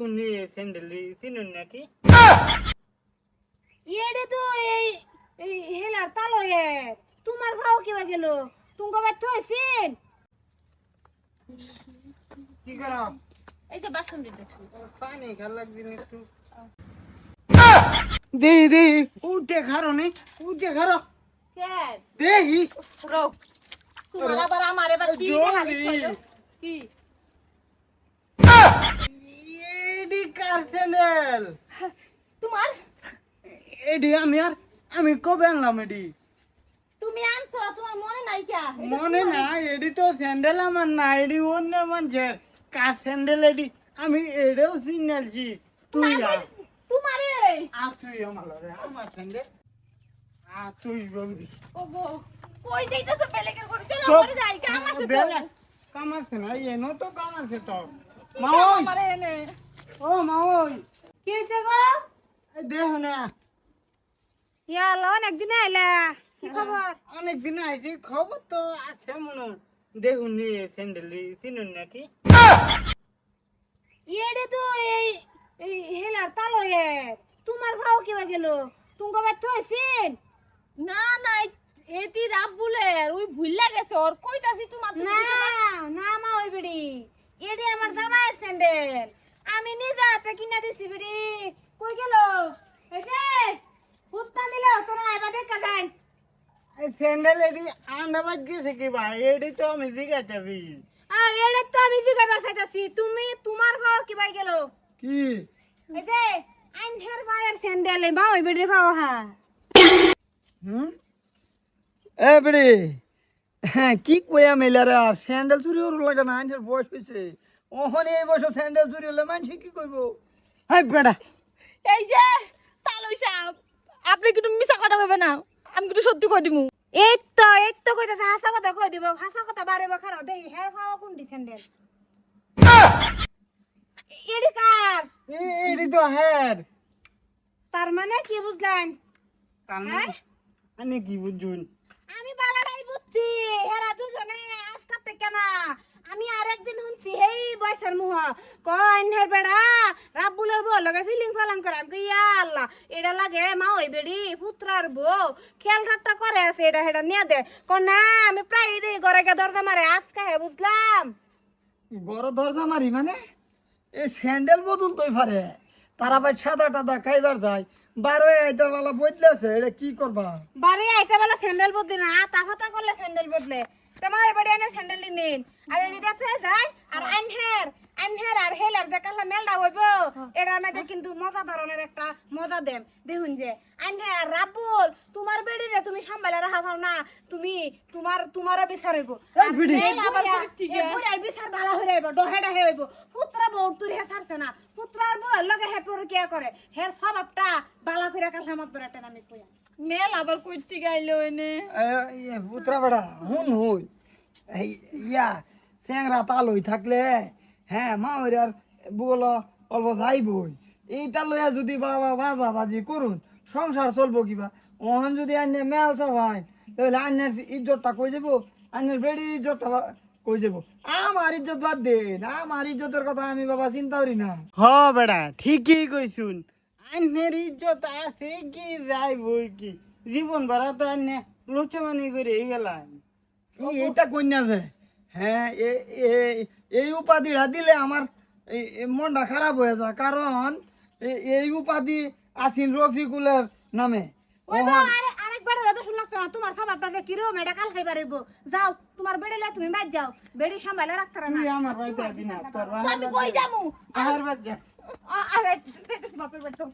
শুনি স্যান্ডেল চিনুন নাকি এডে তো এই এই হেলার তালো এ তোমার ভাও কিবা গেল তুমি কবে থইছিন কি করা এই যে বাসন দিতেছি পানি খাল লাগছে একটু দে দে উঠে খারো নি উঠে খারো কেন দেহি রোক তোমার আবার আমার এবার কি। দেখালি কি এডি কার স্যান্ডেল তোমার? এডি আমি আর আমি কবে আনলাম এডি? তুমি আনছো তোমার মনে নাই কে? মনে না এডি তো স্যান্ডেল আমার না এডি অন্য মানুষের। কার স্যান্ডেল এডি? আমি এডেও চিনালছি তুই আ। তোমার। আ তুই আমার লগে, আমার স্যান্ডেল আ তুই বলবি। ওগো কই যাইতেছো বেলেকের করে চলো করে যাই কাম আছে তো। কাম আছে না এনো তো কাম আছে তো। কি মা ওই, ও মা ওই। কি হইছে গো? এই দেহ না ইয়া লন একদিন আইলা। কি খবর? অনেক দিন আইছি খবর তো আছে মনে দেখুন নি স্যান্ডেল চিনুন নাকি? এডে তো এই এই হেলার তালো তোমার ভাও কিবা গেল? তুমি কবে থইছিন না না এটি রাব রাব্বুলের। ওই ভুললা গেছে ওর কইতাছি তোমার না। না মা ওই বেড়ি। এডি আমার জামাইয়ের স্যান্ডেল। আমি নিজে হাতে কিনা দিছি বেড়ি। কই গেল? এই যে হুত্তা নিলে তোরা আইবা দেখা যান এই স্যান্ডেল এডি আন্ডা বাজ গেছে কি ভাই? এডি তো আমি জিজ্ঞাসাবি আ এডে তো আমি জিগাবার চাইতাছি। তুমি তোমার ভাও কিবা গেল? কি? এই যে আইনহের ভাইয়ের স্যান্ডেল এই মা ওই বেড়ির ভাও হা হুম? এ বেড়ে হ্যাঁ কি কইয়া মেলারে আর স্যান্ডেল চুরি ওর লাগে না আইনের বয়স হয়েছে ওহনে এই বয়সে স্যান্ডেল চুরি হলে মানুষ কি কইব? হাই বেড়া এই যে তালুই সাহেব আপনি কিন্তু মিছা কথা কইবে না? আমি কিন্তু সত্যি কই দিমু? এই তো এই তো কইতাছে হাসা কথা কই দিব? হাসা কথা বারে বা খারাপ দেই হের খাওয়া কোন দি স্যান্ডেল এডি কার? এডি তো হের। তার মানে কি বুঝলেন? তার হ্যাঁ? মানে আমি কি বুঝুন? আমি বালাটাই বুঝছি হেরা দুজনে আজকাল থেকে না। আমি আরেকদিন শুনছি এই বয়সের মুহ। কইনের বেড়া রাব্বুলের বউ লগে ফিলিং ফালাং করে। আমি কই, এটা লাগে মা ওই বেড়ি পুত্রার বউ। খেল ঠাট্টা করে আছে এটা হেটা নিয়ে দে। ক না আমি প্রায় দিই ঘরে গে দরজা মারে আজকে হে বুঝলাম। বড় দরজা মারি মানে? এই স্যান্ডেল বদল তুই পারে। তারা ভাই সাদা টাদা খাইবার যায়। বারো আইতার বেলা বদলেছে, এটা কি করবা? বাড়ি আইতার বেলা স্যান্ডেল বদলে না, তা হতা করলে স্যান্ডেল বদলে। তোমার এবারে এনে স্যান্ডেল নিন। আর এনে দেখে যায় আর আনহের আনহের আর হেলার দেখালে মেলটা হইব এটার মধ্যে কিন্তু মজা ধরনের একটা মজা দেম দেখুন যে আনহের রাবুল তোমার বেড়িরে তুমি সাম্বালে রাখা পাও না তুমি তোমার তোমারও বিচার হইব। আর বেড়ি। বিচার ভালো হয়ে যাইব ডহে ডহে হইব। পুত্রা বউ তুই হে ছাড়ছে না। পুত্রার বউ লগে হে পরে কি করে। হের স্বভাবটা বালা করে কাছে মত বড় একটা নামে কইয়া। মেল আবার কইটি গাইলো এনে। পুত্রা বেড়া হুন হই। ইয়া স্যাংরা তাল হই থাকলে হ্যাঁ মা ওই আর বল অল্প যাইবই। এইটা লইয়া যদি বাবা বাজা বাজি করুন সংসার চলবো কিবা? ওহন যদি আইনে মেল চাবাই তাহলে আইনের ইজ্জতটা কই যাব আইনের বেড়ির ইজ্জতটা কই যাব আমার ইজ্জত বাদ দেন আমার ইজ্জতের কথা আমি বাবা চিন্তা করি না। হ বেড়া ঠিকই কইছুন। আন্নের ইজ্জত আছে কি যাই বই কি? জীবন ভরা তো আন্নে লোচমানি করে গেলাম। এই এইটা কন্যা যে? হ্যাঁ এই উপাধিটা দিলে আমার মনটা খারাপ হয়ে যায়। কারণ এই উপাধি আসিন রফিকুলের নামে ওই ওহন আরে আরেকবার হলে না তোমার স্বভাবটা কি কিরম এটা কাল খাইবার হইব যাও তোমার বেড়ে তুমি বাদ যাও বেড়ি সামলালে রাখতে না আমার বাড়িতে আসবি তোর আমি কই যামু আমার বাদ যা আরে বাপের বেটা